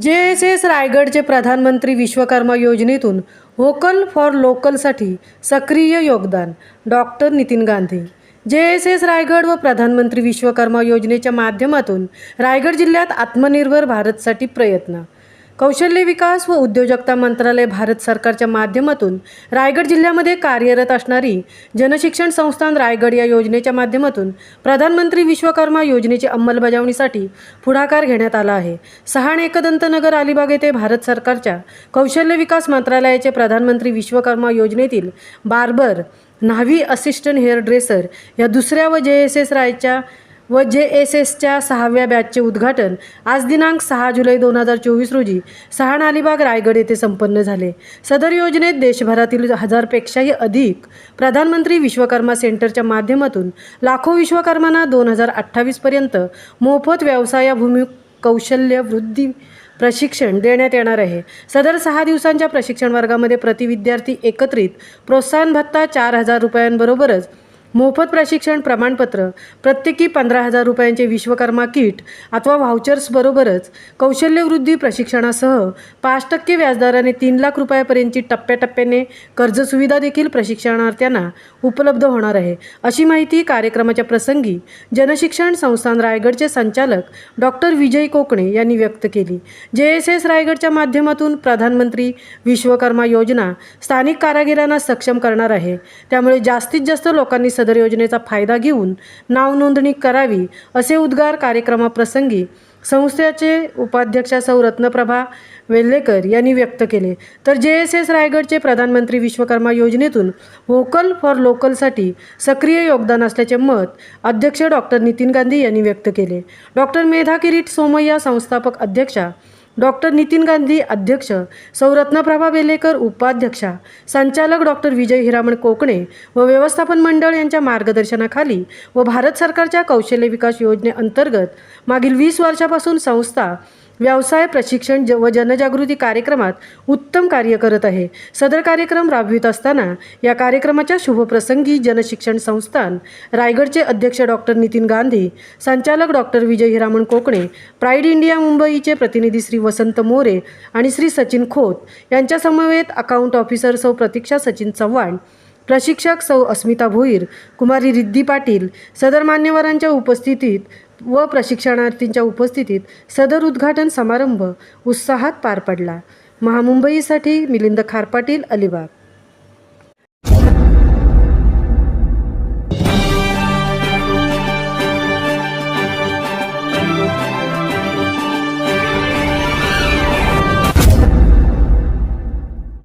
जे S S रायगडचे प्रधानमंत्री विश्वकर्मा योजनेतून व्होकल फॉर लोकलसाठी सक्रिय योगदान डॉक्टर नितीन गांधी. जे एस एस रायगड व प्रधानमंत्री विश्वकर्मा योजनेच्या माध्यमातून रायगड जिल्ह्यात आत्मनिर्भर भारतसाठी प्रयत्न. कौशल्य विकास व उद्योजकता मंत्रालय भारत सरकारच्या माध्यमातून रायगड जिल्ह्यामध्ये कार्यरत असणारी जनशिक्षण संस्थान रायगड या योजनेच्या माध्यमातून प्रधानमंत्री विश्वकर्मा योजनेची अंमलबजावणीसाठी पुढाकार घेण्यात आला आहे. सहाण एकदंत नगर अलिबाग येथे भारत सरकारच्या कौशल्य विकास मंत्रालयाचे प्रधानमंत्री विश्वकर्मा योजनेतील बार्बर न्हावी असिस्टंट हेअर ड्रेसर या दुसऱ्या व जे एस एस रायच्या व जे एस एसच्या सहाव्या बॅचचे उद्घाटन आज दिनांक सहा जुलै दोन हजार चोवीस रोजी सहाण अलिबाग रायगड येथे संपन्न झाले. सदर योजनेत देशभरातील हजारपेक्षाही अधिक प्रधानमंत्री विश्वकर्मा सेंटरच्या माध्यमातून लाखो विश्वकर्मांना दोन हजार अठ्ठावीसपर्यंत मोफत व्यवसायाभूमी कौशल्य वृद्धी प्रशिक्षण देण्यात येणार आहे. सदर सहा दिवसांच्या प्रशिक्षण वर्गामध्ये प्रति विद्यार्थी एकत्रित प्रोत्साहन भत्ता चार हजार रुपयांबरोबरच मोफत प्रशिक्षण प्रमाणपत्र प्रत्येकी पंधरा हजार रुपयांचे विश्वकर्मा किट अथवा व्हाउचर्सबरोबरच कौशल्यवृद्धी प्रशिक्षणासह पाच टक्के व्याजदराने तीन लाख रुपयापर्यंतची टप्प्याटप्प्याने कर्जसुविधा देखील प्रशिक्षणार्थ्यांना उपलब्ध होणार आहे. अशी माहिती कार्यक्रमाच्या प्रसंगी जनशिक्षण संस्थान रायगडचे संचालक डॉक्टर विजय कोकणे यांनी व्यक्त केली. जे एस एस रायगडच्या माध्यमातून प्रधानमंत्री विश्वकर्मा योजना स्थानिक कारागिरांना सक्षम करणार आहे. त्यामुळे जास्तीत जास्त लोकांनी सदर योजनेचा फायदा घेऊन नावनोंदणी करावी असे उद्गार कार्यक्रमाप्रसंगी संस्थेचे उपाध्यक्षा सौ. रत्नप्रभा वेल्लेकर यांनी व्यक्त केले. तर जे एस एस रायगडचे प्रधानमंत्री विश्वकर्मा योजनेतून व्होकल फॉर लोकलसाठी सक्रिय योगदान असल्याचे मत अध्यक्ष डॉक्टर नितीन गांधी यांनी व्यक्त केले. डॉक्टर मेधा किरीट सोमय्या संस्थापक अध्यक्षा डॉक्टर नितीन गांधी अध्यक्ष सौरत्नप्रभा बेलेकर उपाध्यक्षा संचालक डॉक्टर विजय हिरामण कोकणे व व्यवस्थापन मंडळ यांच्या मार्गदर्शनाखाली व भारत सरकारच्या कौशल्य विकास योजनेअंतर्गत मागील वीस वर्षापासून संस्था व्यवसाय प्रशिक्षण ज व जनजागृती कार्यक्रमात उत्तम कार्य करत आहे. सदर कार्यक्रम राबवित असताना या कार्यक्रमाच्या शुभप्रसंगी जनशिक्षण संस्थान रायगडचे अध्यक्ष डॉक्टर नितीन गांधी संचालक डॉक्टर विजय हिरामण कोकणे प्राईड इंडिया मुंबईचे प्रतिनिधी श्री वसंत मोरे आणि श्री सचिन खोत यांच्यासमवेत अकाउंट ऑफिसर सौ प्रतीक्षा सचिन चव्हाण प्रशिक्षक सौ अस्मिता भोईर कुमारी रिद्धी पाटील सदर मान्यवरांच्या उपस्थितीत व प्रशिक्षणार्थींच्या उपस्थितीत सदर उद्घाटन समारंभ उत्साहात पार पडला. महामुंबईसाठी मिलिंद खारपाटील अलिबाग.